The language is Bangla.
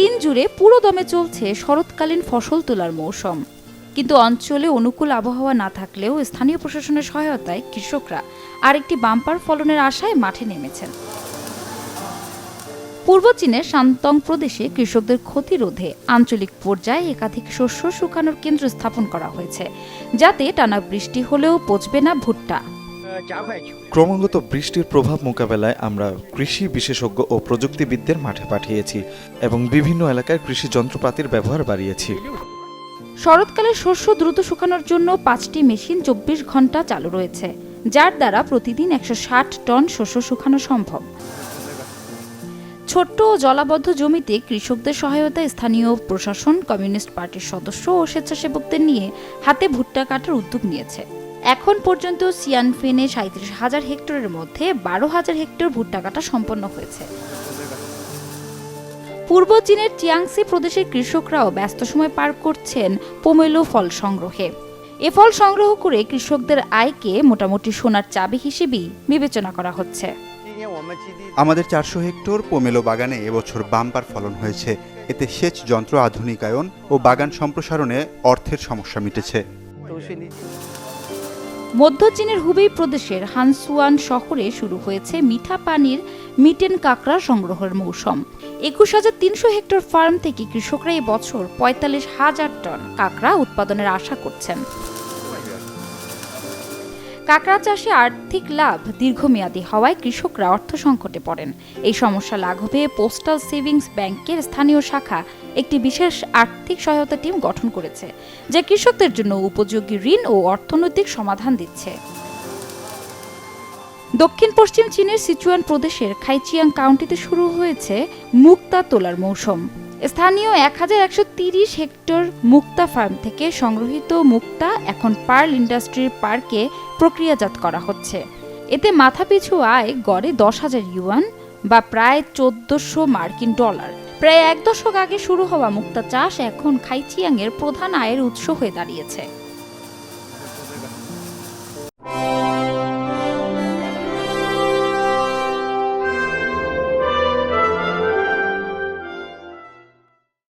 চীন জুড়ে পুরো দমে চলছে শরৎকালীন ফসল তোলার মৌসুম। কিন্তু অঞ্চলে অনুকূল আবহাওয়া না থাকলেও স্থানীয় প্রশাসনের সহায়তায় কৃষকরা আরেকটি বাম্পার ফলনের আশায় মাঠে নেমেছেন। পূর্ব চীনের শান্তং প্রদেশে কৃষকদের ক্ষতি রোধে আঞ্চলিক পর্যায়ে একাধিক শস্য শুকানোর কেন্দ্র স্থাপন করা হয়েছে। যাতে টানা বৃষ্টি হলেও পচবে না ভুট্টা। ক্রমাগত বৃষ্টির প্রভাব মোকাবেলায় আমরা কৃষি বিশেষজ্ঞ ও প্রযুক্তিবিদদের মাঠে পাঠিয়েছি এবং বিভিন্ন এলাকায় কৃষি যন্ত্রপাতির ব্যবহার বাড়িয়েছি। শরৎকালে শস্য দ্রুত শুকানোর জন্য পাঁচটি মেশিন চব্বিশ ঘণ্টা চালু রয়েছে যার দ্বারা প্রতিদিন একশো ষাট টন শস্য শুকানো সম্ভব। ছোট্ট ও জলাবদ্ধ জমিতে কৃষকদের সহায়তায় স্থানীয় প্রশাসন কমিউনিস্ট পার্টির সদস্য ও স্বেচ্ছাসেবকদের নিয়ে হাতে ভুট্টা কাটার উদ্যোগ নিয়েছে। এখন পর্যন্ত সিয়ানফেনে সাঁত্রিশ হাজার হেক্টরের মধ্যে বারো হাজার হেক্টর ভুট্টা কাটা সম্পন্ন হয়েছে। পূর্ব চীনের চিয়াংসি প্রদেশের কৃষকরাও ব্যস্ত সময় পার করছেন পোমেলো ফল সংগ্রহে। এ ফল সংগ্রহ করে কৃষকদের আয়কে মোটামুটি সোনার চাবি হিসেবেই বিবেচনা করা হচ্ছে। আমাদের চারশো হেক্টর পোমেলো বাগানে এবছর বাম্পার ফলন হয়েছে। এতে সেচ যন্ত্র আধুনিকায়ন ও বাগান সম্প্রসারণে অর্থের সমস্যা মিটেছে। মধ্য চীনের হুবেই প্রদেশের হানসুয়ান শহরে শুরু হয়েছে মিঠা পানির মিটেন কাঁকড়া সংগ্রহের মৌসুম। একুশ হাজার তিনশো হেক্টর ফার্ম থেকে কৃষকরা এবছর বছর পঁয়তাল্লিশ হাজার টন কাঁকড়া উৎপাদনের আশা করছেন। কাঁকড়া চাষে আর্থিক লাভ দীর্ঘমেয়াদী হওয়ায় কৃষকরা অর্থ সংকটে পড়েন। এই সমস্যা লাঘবে পোস্টাল সেভিংস ব্যাংকের স্থানীয় শাখা একটি বিশেষ আর্থিক সহায়তা টিম গঠন করেছে, যা কৃষকদের জন্য উপযোগী ঋণ ও অর্থনৈতিক সমাধান দিচ্ছে। দক্ষিণ পশ্চিম চীনের সিচুয়ান প্রদেশের খাইচিয়াং কাউন্টিতে শুরু হয়েছে মুক্তা তোলার মৌসুম। স্থানীয় এক হাজার একশো তিরিশ হেক্টর মুক্তা ফার্ম থেকে সংগ্রহিত মুক্তা এখন পার্ল ইন্ডাস্ট্রির পার্কে প্রক্রিয়াজাত করা হচ্ছে। এতে মাথাপিছু আয় গড়ে দশ হাজার ইউয়ান বা প্রায় চোদ্দশো মার্কিন ডলার। প্রায় এক দশক আগে শুরু হওয়া মুক্তা চাষ এখন খাইচিয়াংয়ের প্রধান আয়ের উৎস হয়ে দাঁড়িয়েছে।